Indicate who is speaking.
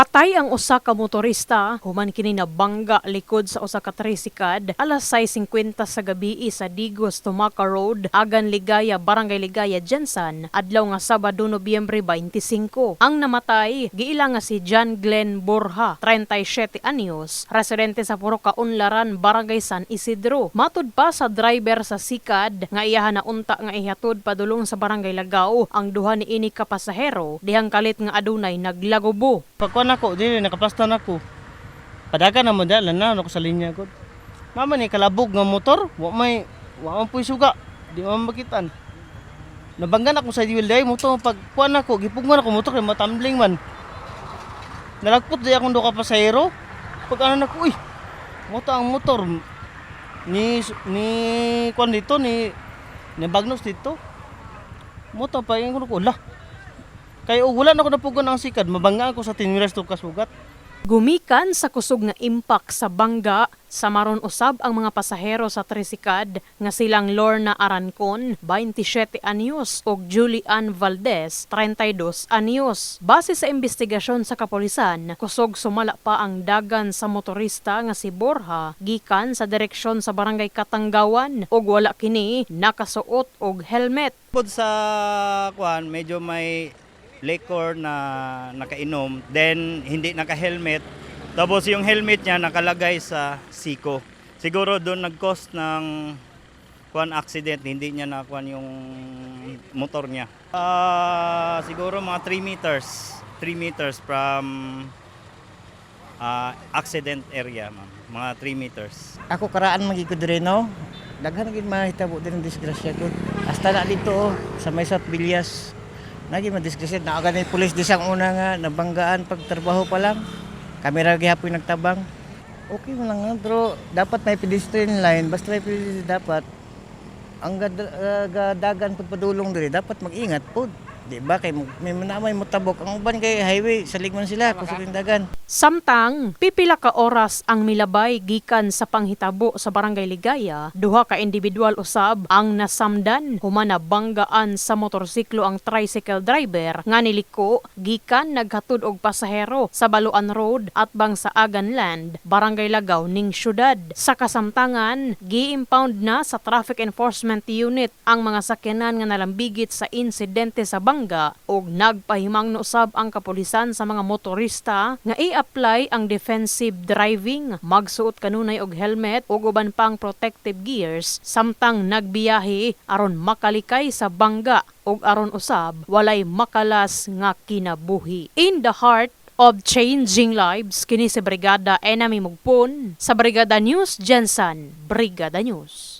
Speaker 1: Patay ang usa ka motorista human kini nabangga likod sa usa ka tricycad alas 6:50 sa gabi sa Digos Tumaca Road, Agan Ligaya, Barangay Ligaya, Jensen, adlaw nga Sabado, Nobyembre 25. Ang namatay giila nga si John Glenn Borja, 37 anyos, residente sa Puro Kaunlaran, Barangay San Isidro. Matud pa sa driver sa sikad nga iyahan na unta nga ihatod padulong sa Barangay Lagaw ang duha ni ini ka pasahero dihang kalit nga adunay naglagobo.
Speaker 2: Pagkuhan ako, dili nakapasta na ako. Padagan na mo dala na ako sa linya ko. Mama ni kalabog nga motor, wa may wa man puy suga. Di man makitan. Nabanggan ako sa diwil day motor pagkuhan ako, gipugman ako motor kay matambling man. Nalagpot di akong do ka pasahero. Pag ano na ko, uy. Moto ang motor ni ni kuan dito ni ni Bagnos dito. Moto pa yung ko lah. Kaya og wala na ako napugon ang sikad, mabanga ako sa tinwiras to kasugat.
Speaker 1: Gumikan sa kusog nga impact sa bangga, samaron usab ang mga pasahero sa trisikad nga silang Lorna Arancon, 27 anyos, ug Julian Valdez, 32 anyos. Base sa investigasyon sa kapolisan, kusog sumala pa ang dagan sa motorista nga si Borja gikan sa direksyon sa barangay Katanggawan ug wala kini nakasuot og helmet.
Speaker 3: Bukod sa kuan, medyo may liquor na nakainom, then hindi naka-helmet. Tapos yung helmet niya nakalagay sa siko. Siguro doon nag-cause ng kuan accident, hindi niya nakuan yung motor niya. Ah, siguro mga 3 meters, 3 meters from ah, accident area, ma'am. Mga 3 meters.
Speaker 4: Ako karaan magigod rin, no? Daghan gid mahitabo din ang disgrasya ko. Hasta na dito oh, sa may South Villas. Nagi madisgrasya na agad ni pulis di sang una nga nabanggaan pag trabaho pa lang. Kamera gihapon nagtabang. Okay mo lang pero dapat may pedestrian line, basta may pedestrian dapat ang gad- ah, gadagan pagpadulong diri dapat mag-ingat po. Di ba kay may manamay mo tabok ang uban kay highway sa ligman sila kusog dagan.
Speaker 1: Samtang pipila ka oras ang milabay gikan sa panghitabo sa Barangay Ligaya, duha ka individual usab ang nasamdan. Humana banggaan sa motorsiklo ang tricycle driver nga niliko gikan naghatod og pasahero sa Baluan Road at bang sa Aganland, Barangay Lagaw ning syudad. Sa kasamtangan, gi-impound na sa Traffic Enforcement Unit ang mga sakyanan nga nalambigit sa insidente sa bangga ug nagpahimang usab ang kapulisan sa mga motorista nga i-apply ang defensive driving, magsuot kanunay og helmet ug uban pang protective gears samtang nagbiyahe aron makalikay sa bangga ug aron usab walay makalas nga kinabuhi. In the heart of changing lives kini si Brigada Enemy Mugpon sa Brigada News Jensen, Brigada News.